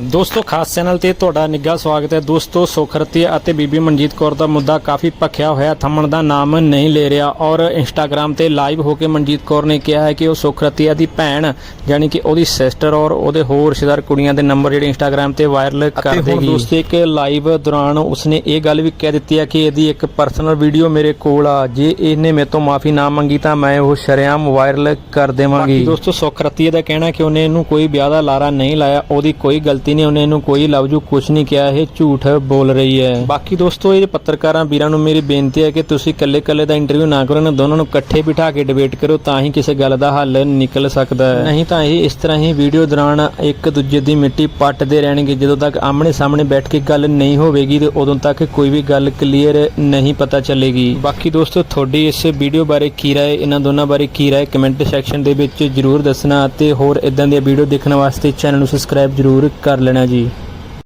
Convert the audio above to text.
ਦੋਸਤੋ ਖਾਸ ਚੈਨਲ ਤੇ ਤੁਹਾਡਾ ਨਿੱਘਾ ਸਵਾਗਤ ਹੈ। ਦੋਸਤੋ ਸੁਖਰਤੀ ਅਤੇ ਬੀਬੀ ਮਨਜੀਤ ਕੌਰ ਦਾ ਮੁੱਦਾ ਕਾਫੀ ਭਖਿਆ ਹੋਇਆ ਥੰਮਣ ਦਾ ਨਾਮ ਨਹੀਂ ਲੈ ਰਿਹਾ ਔਰ ਇੰਸਟਾਗ੍ਰam ਤੇ ਲਾਈਵ ਹੋ ਕੇ ਮਨਜੀਤ ਕੌਰ ਨੇ ਕਿਹਾ ਹੈ ਕਿ ਉਹ ਸੁਖਰਤੀਆ ਦੀ ਭੈਣ ਯਾਨੀ ਕਿ ਉਹਦੀ ਸਿਸਟਰ ਔਰ ਉਹਦੇ ਹੋਰ ਰਿਸ਼ਤੇਦਾਰ ਕੁੜੀਆਂ ਦੇ ਨੰਬਰ ਜਿਹੜੇ ਇੰਸਟਾਗ੍ਰam ਤੇ ਵਾਇਰਲ ਕਰ ਦੇਗੀ ਦੋਸਤੋ ਇੱਕ ਲਾਈਵ ਦੌਰਾਨ ਉਸਨੇ ਇਹ ਗੱਲ ਵੀ ਕਹਿ ਦਿੱਤੀ ਹੈ ਕਿ ਇਹਦੀ ਇੱਕ ਪਰਸਨਲ ਵੀਡੀਓ ਮੇਰੇ ਕੋਲ ਆ। ਜੇ ਇਹਨੇ ਮੇਰੇ ਤੋਂ ਮਾਫੀ ਨਾ ਮੰਗੀ ਤਾਂ ਮੈਂ ਉਹ ਸ਼ਰੇਆਮ ਵਾਇਰਲ ਕਰ ਦੇਵਾਂਗੀ। ਦੋਸਤੋ ਸੁਖਰਤੀਆ ਦਾ ਕਹਿਣਾ ਕਿ ਉਹਨੇ ਇਹਨੂੰ ਕੋਈ ਵਿਆਹ ਦਾ ਲਾਰਾ ਨਹੀਂ ਲਾਇਆ। ਉਹਦੀ ਕੋਈ ਗਲਤੀ ਨਹੀਂ ਉਹਨੇ ਇਹਨੂੰ ਕੋਈ ਲਵਜੂ ਕੁਝ ਨਹੀਂ ਕਿਹਾ ਇਹ ਝੂਠ ਬੋਲ ਰਹੀ ਹੈ। ਬਾਕੀ ਦੋਸਤੋ ਇਹ ਪੱਤਰਕਾਰਾਂ ਵੀਰਾਂ ਨੂੰ ਮੇਰੀ ਬੇਨਤੀ ਹੈ ਕਿ ਤੁਸੀਂ ਇਕੱਲੇ-ਇਕੱਲੇ ਦਾ ਇੰਟਰਵਿਊ ਨਾ ਕਰੋ ਇਹਨਾਂ ਦੋਨਾਂ ਨੂੰ ਇਕੱਠੇ ਬਿਠਾ ਕੇ ਡਿਬੇਟ ਕਰੋ ਤਾਂ ਹੀ ਕਿਸੇ ਗੱਲ ਦਾ ਹੱਲ ਨਿਕਲ ਸਕਦਾ ਹੈ। ਨਹੀਂ ਤਾਂ ਇਹ ਇਸ ਤਰ੍ਹਾਂ ਹੀ ਵੀਡੀਓ ਦੌਰਾਨ ਇੱਕ ਦੂਜੇ ਦੀ ਮਿੱਟੀ ਪੱਟਦੇ ਰਹਿਣਗੇ। ਜਦੋਂ ਤੱਕ ਆਮਣੇ ਸਾਹਮਣੇ ਬੈਠ ਕੇ ਗੱਲ ਨਹੀਂ ਹੋਵੇਗੀ ਤੇ ਉਦੋਂ ਤੱਕ ਕੋਈ ਵੀ ਗੱਲ ਕਲੀਅਰ ਨਹੀਂ ਪਤਾ ਚੱਲੇਗੀ। ਬਾਕੀ ਦੋਸਤੋ ਤੁਹਾਡੀ ਇਸ ਵੀਡੀਓ ਬਾਰੇ ਕੀ ਰਾਏ ਇਹਨਾਂ ਦੋਨਾਂ ਬਾਰੇ ਕੀ ਰਾਏ ਕਮੈਂਟ ਸੈਕਸ਼ਨ ਦੇ ਵਿੱਚ ਜਰੂਰ ਦੱਸਣਾ ਅਤੇ ਹੋਰ ਇਦਾਂ ਦੀਆਂ ਵੀਡੀਓ ਦੇਖਣ ਵਾਸਤੇ ਚੈਨਲ ਨੂੰ ਸਬਸਕ੍ਰਾਈਬ ਜਰੂਰ ਕਰ ਲੈਣਾ ਜੀ।